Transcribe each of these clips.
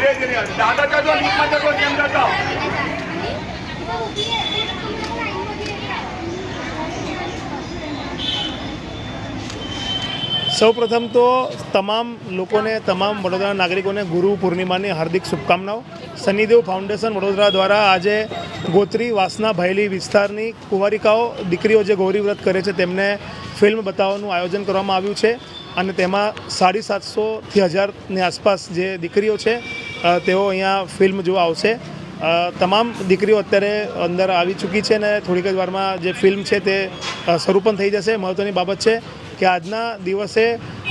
દાદા જજો લીપમાં જજો જેમ જજો સૌપ્રથમ તો તમામ લોકોને, તમામ વડોદરા નાગરિકોને ગુરુ પૂર્ણિમાની હાર્દિક શુભકામનાઓ. શનિદેવ ફાઉન્ડેશન વડોદરા દ્વારા આજે ગોત્રી વાસના ભાયલી વિસ્તારની કુંવારિકાઓ, દીકરીઓ જે ગૌરી વ્રત કરે છે તેમને ફિલ્મ બતાવવાનું આયોજન કરવામાં આવ્યું છે અને તેમાં સાડી સાતસોથી હજારની આસપાસ જે દીકરીઓ છે તેઓ અહીંયા ફિલ્મ જોવા આવશે. તમામ દીકરીઓ અત્યારે અંદર આવી ચૂકી છે અને થોડીક જ વારમાં જે ફિલ્મ છે તે શરૂ પણ થઈ જશે. મહત્ત્વની બાબત છે કે આજના દિવસે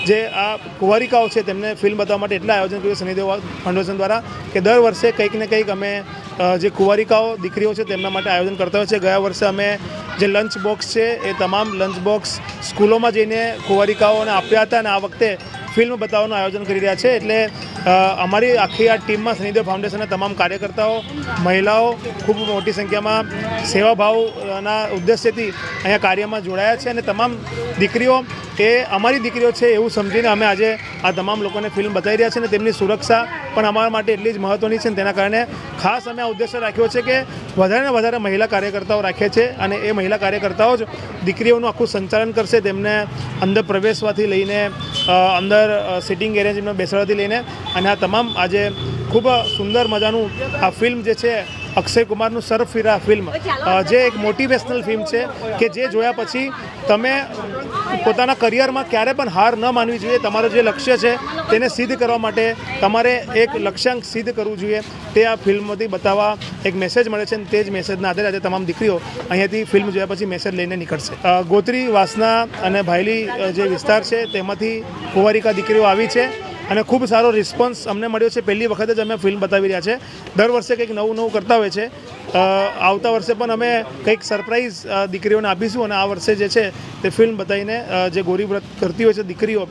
જે આ કુંવારિકાઓ છે તેમને ફિલ્મ બતાવવા માટે એટલા આયોજન કર્યું શનિદેવ ફાઉન્ડેશન દ્વારા કે દર વર્ષે કંઈક ને કંઈક અમે જે કુંવારિકાઓ દીકરીઓ છે તેમના માટે આયોજન કરતા હોય છે. ગયા વર્ષે અમે જે લંચ બોક્સ છે એ તમામ લંચ બોક્સ સ્કૂલોમાં જઈને કુંવારિકાઓને આપ્યા હતા અને આ વખતે ફિલ્મ બતાવવાનું આયોજન કરી રહ્યા છે. એટલે અમારી આખી આ ટીમમાં શનિદેવ ફાઉન્ડેશનના તમામ કાર્યકર્તાઓ, મહિલાઓ, ખૂબ મોટી સંખ્યામાં સેવાભાવના ઉદ્દેશ્યથી અહીંયા કાર્યમાં જોડાયા છે અને તમામ દીકરીઓ, એ અમારી દીકરીઓ છે એવું સમજીને અમે આજે આ તમામ લોકોને ફિલ્મ બતાવી રહ્યા છે અને તેમની સુરક્ષા પણ અમારા માટે એટલી જ મહત્ત્વની છે તેના કારણે ખાસ અમે આ ઉદ્દેશ્ય રાખ્યો છે કે વધારે ને વધારે મહિલા કાર્યકર્તાઓ રાખે છે અને એ મહિલા કાર્યકર્તાઓ જ દીકરીઓનું આખું સંચાલન કરશે, તેમને અંદર પ્રવેશવાથી લઈને અંદર સિટિંગ એરેન્જમેન્ટ બેસાડવાથી લઈને અને આ તમામ આજે ખૂબ સુંદર મજાનું આ ફિલ્મ જે છે અક્ષય કુમારનું સરફિરા ફિલ્મ. જે એક મોટિવેશનલ ફિલ્મ છે કે જે જોયા પછી તમે પોતાના કરિયરમાં ક્યારે પણ હાર ન માનવી જોઈએ. તમારું જે લક્ષ્ય છે તેને સિદ્ધ કરવા માટે તમારે એક લક્ષ્યાંક સિદ્ધ કરવું જોઈએ. તે આ ફિલ્મમાંથી બતાવવા એક મેસેજ મળે છે અને તે જ મેસેજના આધારે આજે તમામ દીકરીઓ અહીંયાથી ફિલ્મ જોયા પછી મેસેજ લઈને નીકળશે. ગોત્રી વાસના અને ભાયલી જે વિસ્તાર છે તેમાંથી કુંવારિકા દીકરીઓ આવી છે. અને ખૂબ સારો રિસ્પોન્સ અમને મળ્યો છે. પહેલી વખત જ અમે ફિલ્મ બતાવી રહ્યા છે. દર વર્ષે કંઈક નવું નવું કરતા હોય છે. આવતા વર્ષે પણ અમે કંઈક સરપ્રાઈઝ દીકરીઓને આપીશું અને આ વર્ષે જે છે તે ફિલ્મ બતાવીને જે ગોરીવ્રત કરતી હોય છે દીકરીઓ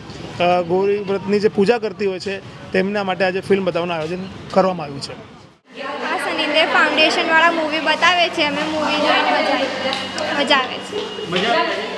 ગોરીવ્રતની જે પૂજા કરતી હોય છે તેમના માટે આજે ફિલ્મ બતાવવાનું આયોજન કરવામાં આવ્યું છે. આ શનિદેવ મૂવી બતાવે છે. અમે મૂવી જોઈને મજા મજા આવે છે.